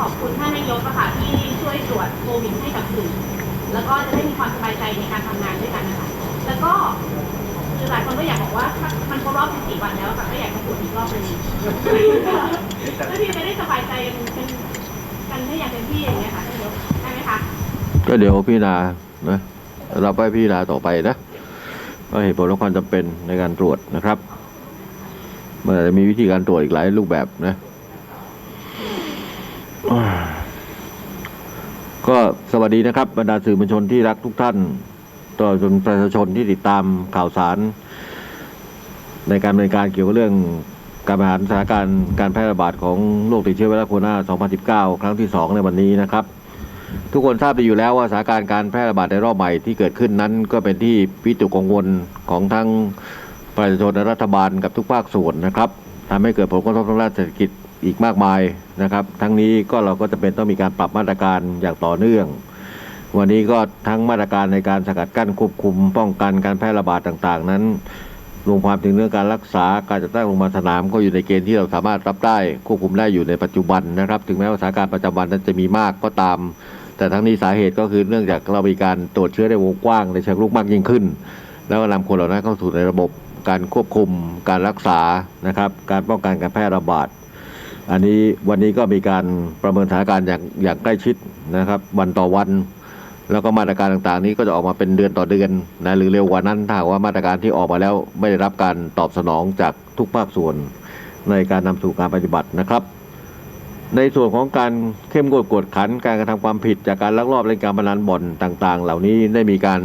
ขอบคุณท่านนายกค่ะที่ช่วยตรวจโควิดให้กับสื่อแล้วก็จะได้มีความสบายใจในการทำงานด้วยกันนะคะแล้วก็คือหลายคนก็อยากบอกว่าถ้ามันครบรอบ14วันแล้วค่ะก็อยากจะตรวจอีกรอบหนึงแล้วที่จะได้สบายใจกันเป็นกันได้อย่างเต็มที่อย่างเงี้ยค่ะท่านนายกได้ไหมคะก็เดี๋ยวพี่นานะเราไปพี่นาต่อไปนะก็เหตุผลและความจำเป็นในการตรวจนะครับมันอาจจะมีวิธีการตรวจอีกหลายรูปแบบนะ ก็สวัสดีนะครับบรรดาสื่อมวลชนที่รักทุกท่านตลอดจนประชาชนที่ติดตามข่าวสาร ในการดำเนินการเกี่ยวกับเรื่องการบริหารสถานการณ์การแพร่ระบาดของโรคติดเชื้อไวรัสโคโรนา 2019 ครั้งที่ 2 ในวันนี้นะครับ ทุกคนทราบดีอยู่แล้วว่าสถานการณ์การแพร่ระบาดในรอบใหม่ที่เกิดขึ้นนั้น ก็เป็นที่วิตกกังวลของทั้งประชาชนและรัฐบาลกับทุกภาคส่วนนะครับทำให้เกิดผลกระทบทางด้านเศรษฐกิจ อีกมากมายนะครับ ทั้งนี้ก็เราก็จะเป็นต้องมีการปรับมาตรการอย่างต่อเนื่อง วันนี้ก็ทั้งมาตรการในการสกัดกั้นควบคุม ป้องกันการแพร่ระบาดต่างๆ นั้นรวมความถึงเรื่องการรักษาการจัดตั้งโรงพยาบาลสนามก็อยู่ในเกณฑ์ที่เราสามารถรับได้ควบคุมได้อยู่ในปัจจุบันนะครับ ถึงแม้ว่าสถานการณ์ประจำวันนั้นจะมีมากก็ตาม แต่ทั้งนี้สาเหตุก็คือเนื่องจากเรามีการตรวจเชื้อในวงกว้างในเชิงลุกมากยิ่งขึ้น แล้วก็นำคนเหล่านั้นเข้าสู่ในระบบการควบคุมการรักษานะครับ การป้องกันการแพร่ระบาด อันนี้วันนี้ก็มีการประเมินสถานการณ์อย่างอย่างใกล้ชิดนะครับ วันต่อวัน แล้วก็มาตรการต่างๆ นี้ก็จะออกมาเป็นเดือนต่อเดือนนะหรือเร็วกว่านั้นถ้าว่ามาตรการที่ออกมาแล้วไม่ได้รับการตอบสนองจากทุกภาคส่วนในการนำสู่การปฏิบัตินะครับ ในส่วนของการเข้มงวดกวดขันการกระทำความผิดจากการลักลอบเล่นการพนันบ่อนต่าง ๆ เหล่านี้ได้มีการ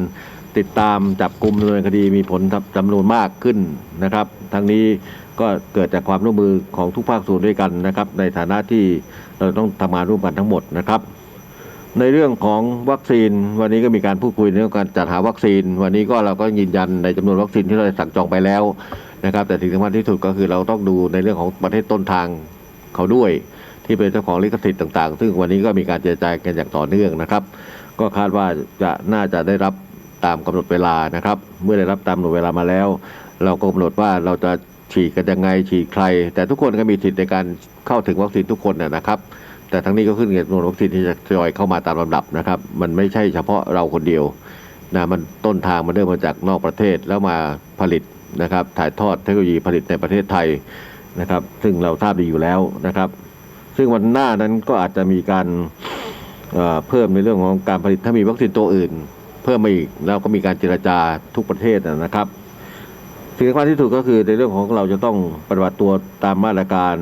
ติดตามจับกลุ่มดำเนินคดีมีผลจำนวนมากขึ้นนะครับ ทั้งนี้ก็เกิดจากความร่วมมือของทุกภาคส่วนด้วยกันนะครับ ในฐานะที่เราต้องทำงานร่วมกันทั้งหมดนะครับ ในเรื่องของวัคซีนวันนี้ก็มีการพูดคุยเรื่องการจัดหาวัคซีน วันนี้ก็เราก็ยืนยันในจำนวนวัคซีนที่เราสั่งจองไปแล้วนะครับ แต่สิ่งสำคัญที่สุดก็คือเราต้องดูในเรื่องของประเทศต้นทางเขาด้วย ที่เป็นเจ้าของลิขสิทธิ์ต่าง ๆ ซึ่งวันนี้ก็มีการเจรจากันอย่างต่อเนื่องนะครับ ก็คาดว่าจะน่าจะได้รับ ตามกำหนดเวลานะครับ เมื่อได้รับตามกำหนดเวลามาแล้ว เราก็กำหนดว่าเราจะฉีดกันยังไงฉีดใคร แต่ทุกคนก็มีสิทธิ์ในการเข้าถึงวัคซีนทุกคนนะนะครับ แต่ทั้งนี้ก็ขึ้นกับจำนวนวัคซีนที่จะทยอยเข้ามาตามลำดับนะครับ มันไม่ใช่เฉพาะเราคนเดียวนะมันต้นทางมันเริ่มมาจากนอกประเทศแล้วมาผลิตนะครับ ถ่ายทอดเทคโนโลยีผลิตในประเทศไทยนะครับ ซึ่งเราทราบดีอยู่แล้วนะครับ ซึ่งวันหน้านั้นก็อาจจะมีการเอ่อเพิ่มในเรื่องของการผลิตถ้ามีวัคซีนตัวอื่น พิ่มมาอีกแล้วก็มีการเจรจาทุกประเทศนะครับสิ่งสำคัญที่สุดก็คือในเรื่องของเราจะต้องปฏิบัติตัวตามมาตรการ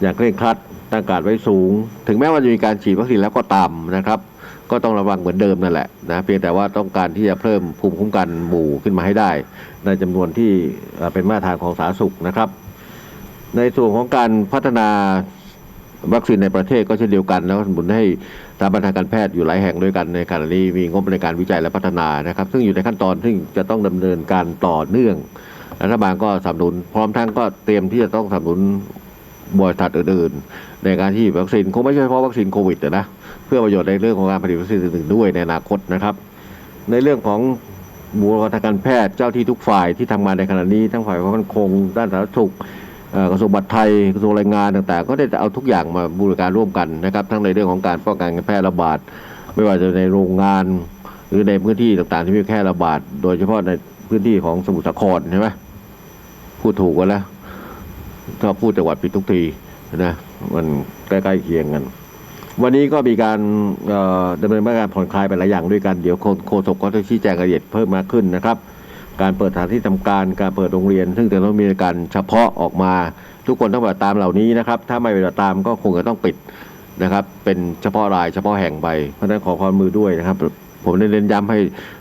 อย่างเคร่งครัดตั้งการไว้สูง ถึงแม้ว่าจะมีการฉีดวัคซีนแล้วก็ตามนะครับ ก็ต้องระวังเหมือนเดิมนั่นแหละนะเพียงแต่ว่าต้องการที่จะเพิ่มภูมิคุ้มกันหมู่ขึ้นมาให้ได้ ในจำนวนที่เป็นมาตรฐานของสาธารณสุขนะครับ ในส่วนของการพัฒนา วัคซีนในประเทศก็เช่นเดียวกันแล้วก็สนับสนุนให้สถาบันทางการแพทย์อยู่หลายแห่งด้วยกันในขณะนี้มีงบในการวิจัยและพัฒนานะครับ ซึ่งอยู่ในขั้นตอนซึ่งจะต้องดำเนินการต่อเนื่องรัฐบาลก็สนับสนุน พร้อมทั้งก็เตรียมที่จะต้องสนับสนุนบริษัทอื่นๆ ในการที่วัคซีนคงไม่ใช่เฉพาะวัคซีนโควิดนะเพื่อประโยชน์ในเรื่องของการผลิตวัคซีนอื่นๆด้วยในอนาคตนะครับ ในเรื่องของบุคลากรทางการแพทย์เจ้าที่ทุกฝ่ายที่ทำงานในขณะนี้ทั้งฝ่ายความมั่นคง ด้านสาธารณสุข กระทรวงบัตรไทยกระทรวงแรงงานต่างๆ ก็ได้เอาทุกอย่างมาบูรณาการร่วมกันนะครับทั้งในเรื่องของการป้องกันการแพร่ระบาด ไม่ว่าจะในโรงงาน หรือในพื้นที่ต่างๆ ที่มีแพร่ระบาด โดยเฉพาะในพื้นที่ของสมุทรสาครใช่ไหมพูดถูกกันแล้วชอบพูดจังหวัดผิดทุกทีนะมันใกล้ๆเคียงกัน วันนี้ก็มีการดำเนินมาตรการผ่อนคลายไปหลายอย่างด้วยกันเดี๋ยวโฆโฆษกก็จะชี้แจงรายละเอียดเพิ่มมากขึ้นนะครับ การเปิดสถานที่ทำการการเปิดโรงเรียน ซึ่งจะต้องมีการเฉพาะออกมา ทุกคนต้องปฏิบัติตามเหล่านี้นะครับ ถ้าไม่ปฏิบัติตามก็คงจะต้องปิดนะครับ เป็นเฉพาะรายเฉพาะแห่งไปเพราะฉะนั้นขอความมือด้วยนะครับ ผมได้เน้นย้ำให้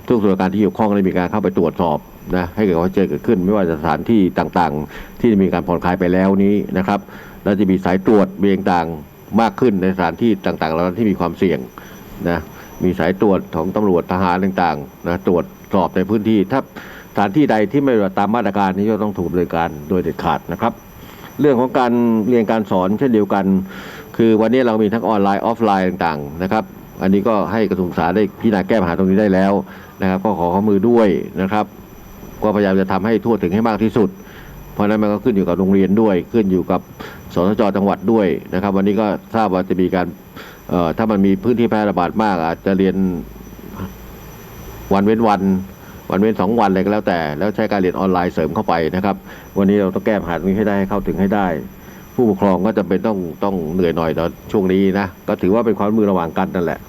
ทุกส่วนการที่เกี่ยวข้องได้มีการเข้าไปตรวจสอบนะให้เกิดความเจนเกิดขึ้น ไม่ว่าจะสถานที่ต่างๆ ที่มีการผ่อนคลายไปแล้วนี้นะครับแล้วจะมีสายตรวจมีต่างๆมากขึ้นในสถานที่ต่างๆเหล่านั้นที่มีความเสี่ยงนะมีสายตรวจของตำรวจทหารต่างๆนะตรวจสอบในพื้นที่ถ้า สถานที่ใดที่ไม่ปฏิบัติตามมาตรการนี้ก็ต้องถูกดำเนินการโดยเด็ดขาดนะครับ เรื่องของการเรียนการสอนเช่นเดียวกัน คือวันนี้เรามีทั้งออนไลน์ออฟไลน์ต่างๆนะครับ อันนี้ก็ให้กระทรวงศึกษาได้พิจารณาแก้ปัญหาตรงนี้ได้แล้วนะครับ ก็ขอข้อมือด้วยนะครับก็พยายามจะทำให้ทั่วถึงให้มากที่สุด เพราะนั้นมันก็ขึ้นอยู่กับโรงเรียนด้วย ขึ้นอยู่กับสสจจังหวัดด้วยนะครับ วันนี้ก็ทราบว่าจะมีการถ้ามันมีพื้นที่แพร่ระบาดมาก อาจจะเรียนวันเว้นวัน วันเว้นสองวันอะไรก็แล้วแต่ แล้วใช้การเรียนออนไลน์เสริมเข้าไปนะครับ วันนี้เราต้องแก้ปัญหาตรงนี้ให้ได้เข้าถึงให้ได้ ผู้ปกครองก็จะเป็นต้องต้องเหนื่อยหน่อยตอนช่วงนี้นะก็ถือว่าเป็นความมือระหว่างกันนั่นแหละ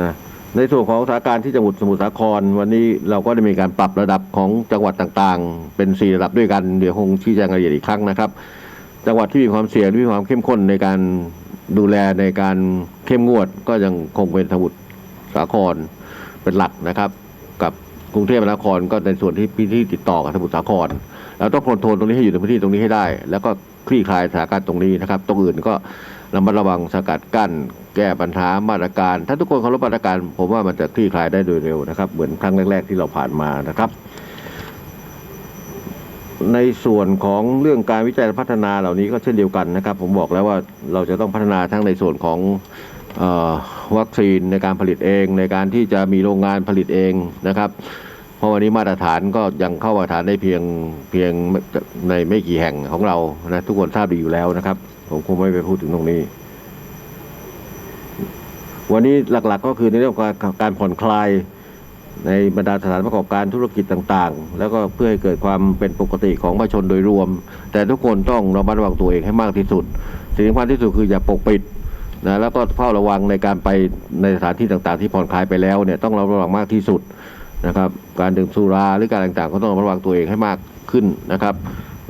นะในส่วนของสถานการณ์ที่จังหวัดสมุทรสาคร วันนี้เราก็ได้มีการปรับระดับของจังหวัดต่างๆ เป็นสี่ระดับด้วยกันเดี๋ยวคงชี้แจงรายละเอียดอีกครั้งนะครับ จังหวัดที่มีความเสี่ยงมีความเข้มข้นในการดูแลในการเข้มงวดก็ยังคงเป็นสมุทรสาครเป็นหลักนะครับ กรุงเทพมหานครก็ในส่วนที่พื้นที่ติดต่อกับสมุทรสาครเราต้องคอนโทรลตรงนี้ให้อยู่ในพื้นที่ตรงนี้ให้ได้ แล้วก็คลี่คลายสถานการณ์ตรงนี้นะครับตรงอื่นก็ระมัดระวังสกัดกั้น แก้ปัญหามาตรการ ถ้าทุกคนเคารพมาตรการ ผมว่ามันจะคลี่คลายได้โดยเร็วนะครับ เหมือนครั้งแรก ๆ ที่เราผ่านมานะครับ ในส่วนของเรื่องการวิจัยและพัฒนาเหล่านี้ก็เช่นเดียวกันนะครับ ผมบอกแล้วว่าเราจะต้องพัฒนาทั้งในส่วนของ วัคซีนในการผลิตเอง ในการที่จะมีโรงงานผลิตเองนะครับ เพราะวันนี้มาตรฐานก็ยังเข้ามาตรฐานได้เพียงเพียงในไม่กี่แห่งของเรานะทุกคนทราบดีอยู่แล้วนะครับ ผมคงไม่ไปพูดถึงตรงนี้ วันนี้หลักๆก็คือในเรื่องของการการผ่อนคลายในบรรดาสถานประกอบการธุรกิจต่างๆ แล้วก็เพื่อให้เกิดความเป็นปกติของประชาชนโดยรวม แต่ทุกคนต้องระมัดระวังตัวเองให้มากที่สุด สิ่งสำคัญที่สุดคืออย่าปกปิด นะแล้วก็เฝ้าระวังในการไปในสถานที่ต่างๆ ที่ผ่อนคลายไปแล้วเนี่ยต้องระวังมากที่สุดนะครับ การดื่มสุราหรือการต่างๆ ก็ต้องระวังตัวเองให้มากขึ้นนะครับ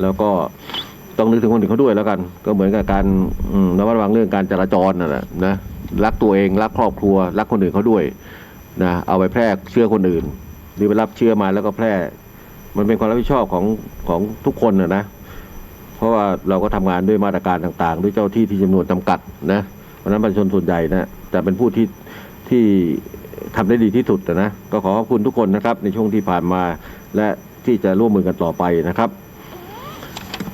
แล้วก็ต้องนึกถึงคนอื่นเขาด้วยแล้วกัน ก็เหมือนกับการระมัดระวังเรื่องการจราจรนั่นแหละนะรักตัวเองรักครอบครัว รักคนอื่นเขาด้วยนะเอาไปแพร่เชื้อคนอื่น หรือไปรับเชื้อมาแล้วก็แพร่ มันเป็นความรับผิดชอบของของทุกคนนะนะเพราะว่าเราก็ทำงานด้วยมาตรการต่างๆ ด้วยเจ้าที่ที่จำนวนจำกัดนะ เพราะนั้นประชาชนส่วนใหญ่นะจะเป็นผู้ที่ที่ทำได้ดีที่สุดนะก็ขอขอบคุณทุกคนนะครับ ในช่วงที่ผ่านมาและที่จะร่วมมือกันต่อไปนะครับ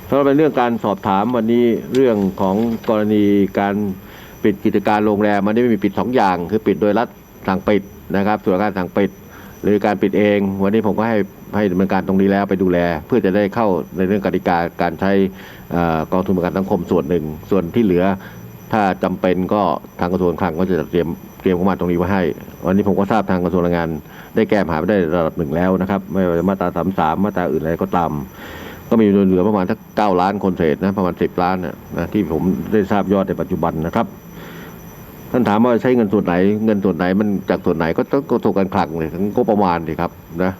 สำหรับในเรื่องการสอบถามวันนี้เรื่องของกรณีการปิดกิจการโรงแรมมันได้มีปิดสองอย่าง คือปิดโดยรัฐสั่งปิดนะครับส่วนการสั่งปิด หรือการปิดเอง วันนี้ผมก็ให้ให้ดำเนินการตรงนี้แล้วไปดูแล เพื่อจะได้เข้าในเรื่องกติกาการใช้อ่อกองทุนประกันสังคมส่วนหนึ่ง ส่วนที่เหลือ ถ้าจำเป็นก็ทางกระทรวงคลังก็จะเตรียมเตรียมเข้ามาตรงนี้ไว้ให้ วันนี้ผมก็ทราบทางกระทรวงแรงงาน ได้แก้ปัญหาไปได้ระดับหนึ่งแล้วนะครับ ไม่ว่าจะมาตราสามสามมาตราอื่นอะไรก็ตาม ก็มีเหลือประมาณสักเก้าล้านคนเศษนะประมาณสิบล้านนะที่ผมได้ทราบยอดในปัจจุบันนะครับท่านถามว่าใช้เงินส่วนไหน เงินส่วนไหนมันจากส่วนไหนก็ต้องกระทรวงการคลังเลยทั้งงบประมาณสิครับนะ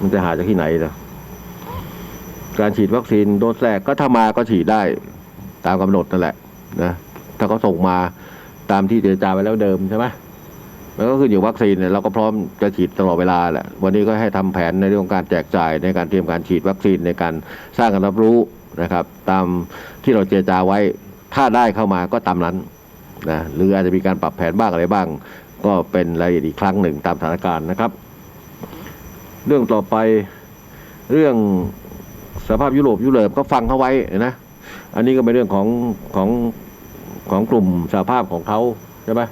มันจะหาจากที่ไหนนะการฉีดวัคซีนโดสแรกก็ถ้ามาก็ฉีดได้ตามกำหนดนั่นแหละ นะถ้าเขาส่งมาตามที่เจรจาไว้แล้วเดิมใช่ไหมมันก็ขึ้นอยู่วัคซีนเนี่ยเราก็พร้อมจะฉีดตลอดเวลาแหละวันนี้ก็ให้ทำแผนในเรื่องของการแจกจ่ายในการเตรียมการฉีดวัคซีนในการสร้างการรับรู้นะครับ ตามที่เราเจรจาไว้ถ้าได้เข้ามาก็ตามนั้นนะหรืออาจจะมีการปรับแผนบ้างอะไรบ้าง ก็เป็นรายละเอียดอีกครั้งหนึ่งตามสถานการณ์นะครับ เรื่องต่อไปเรื่องสภาพยุโรปยุโรปก็ฟังเขาไว้นะ อันนี้ก็เป็นเรื่องของของของกลุ่มสหภาพของเขาใช่ไหม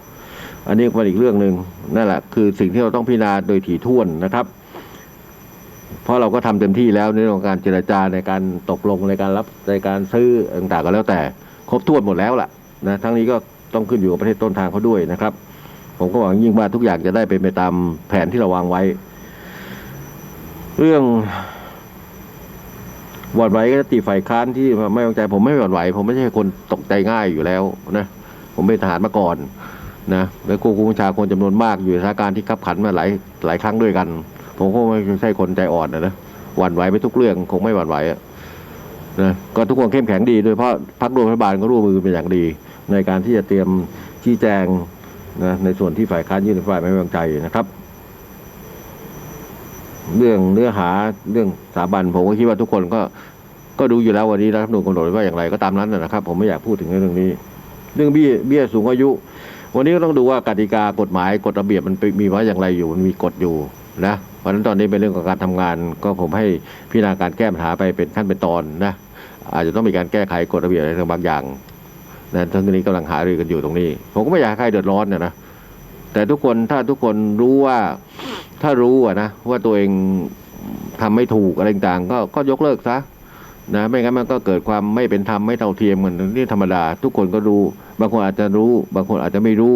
อันนี้เป็นอีกเรื่องหนึ่งนั่นแหละคือสิ่งที่เราต้องพิจารณาโดยถี่ถ้วนนะครับ เพราะเราก็ทำเต็มที่แล้วในเรื่องของการเจรจาในการตกลงในการรับในการซื้อต่างๆก็แล้วแต่ ครบถ้วนหมดแล้วล่ะนะทั้งนี้ก็ต้องขึ้นอยู่กับประเทศต้นทางเขาด้วยนะครับ ผมก็หวังยิ่งว่าทุกอย่างจะได้เป็นไปตามแผนที่เราวางไว้ เรื่อง หวั่นไหวก็จะตีฝ่ายค้านที่ไม่วางใจผมไม่หวั่นไหว ผมไม่ใช่คนตกใจง่ายอยู่แล้วนะผมเป็นทหารมาก่อนนะแล้วควบคุมบัญชาคนจำนวนมากอยู่ในสถานการณ์ที่ขับขันมาหลายหลายครั้งด้วยกัน ผมก็ไม่ใช่คนใจอ่อนนะนะหวั่นไหวไปทุกเรื่องคงไม่หวั่นไหวนะก็ทุกคนเข้มแข็งดีโดยเฉพาะพรรครัฐบาลก็ร่วมมือเป็นอย่างดี ในการที่จะเตรียมชี้แจงนะในส่วนที่ฝ่ายค้านยื่นฝ่ายไม่วางใจนะครับ เรื่องเนื้อหาเรื่องสถาบันผมก็คิดว่าทุกคนก็ก็ดูอยู่แล้ววันนี้รัฐธรรมนูญกำหนดไว้ว่าอย่างไรก็ตามนั้นนะครับ ผมไม่อยากพูดถึงเรื่องนี้ เรื่องเบี้ยเบี้ยสูงอายุ วันนี้ก็ต้องดูว่ากติกากฎหมายกฎระเบียบมันมีไว้อย่างไรอยู่มันมีกฎอยู่นะเพราะฉะนั้นตอนนี้เป็นเรื่องของการทำงาน ก็ผมให้พิจารณาการแก้ปัญหาไปเป็นขั้นเป็นตอนนะอาจจะต้องมีการแก้ไขกฎระเบียบอะไรบางอย่างนะทั้งนี้กำลังหารือกันอยู่ตรงนี้ ผมก็ไม่อยากให้ใครเดือดร้อนนะนะแต่ทุกคนถ้าทุกคนรู้ว่า ถ้ารู้อะนะว่าตัวเองทำไม่ถูกอะไรต่างก็ก็ยกเลิกซะนะไม่งั้นมันก็เกิดความไม่เป็นธรรมไม่เท่าเทียมกันนี่ธรรมดา ทุกคนก็รู้ บางคนอาจจะรู้ บางคนอาจจะไม่รู้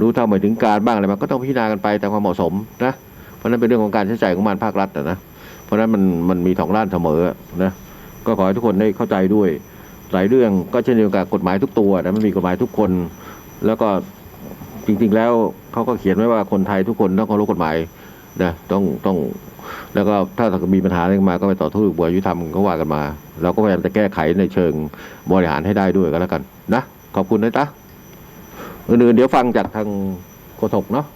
รู้เท่าไม่ถึงการบ้างอะไรมันก็ต้องพิจารณากันไปตามความเหมาะสมนะเพราะนั้นเป็นเรื่องของการใช้จ่ายของมันภาครัฐนะเพราะฉะนั้นมันมันมีสองด้านเสมอนะก็ขอให้ทุกคนได้เข้าใจด้วย หลายเรื่องก็เช่นเดียวกับกฎหมายทุกตัวนะมันมีกฎหมายทุกคน แล้วก็จริง ๆ แล้วเขาก็เขียนไว้ว่าคนไทยทุกคนต้องเคารพกฎหมาย นะต้องต้อง แล้วก็ถ้ามีปัญหาอะไรมาก็ไปต่อทุกบบวยุธรรมก็ว่ากันมา เราก็พยายามจะแก้ไขในเชิงบริหารให้ได้ด้วยก็แล้วกันนะขอบคุณนะจ๊ะอื่นๆเดี๋ยวฟังจากทางโฆษกเนาะ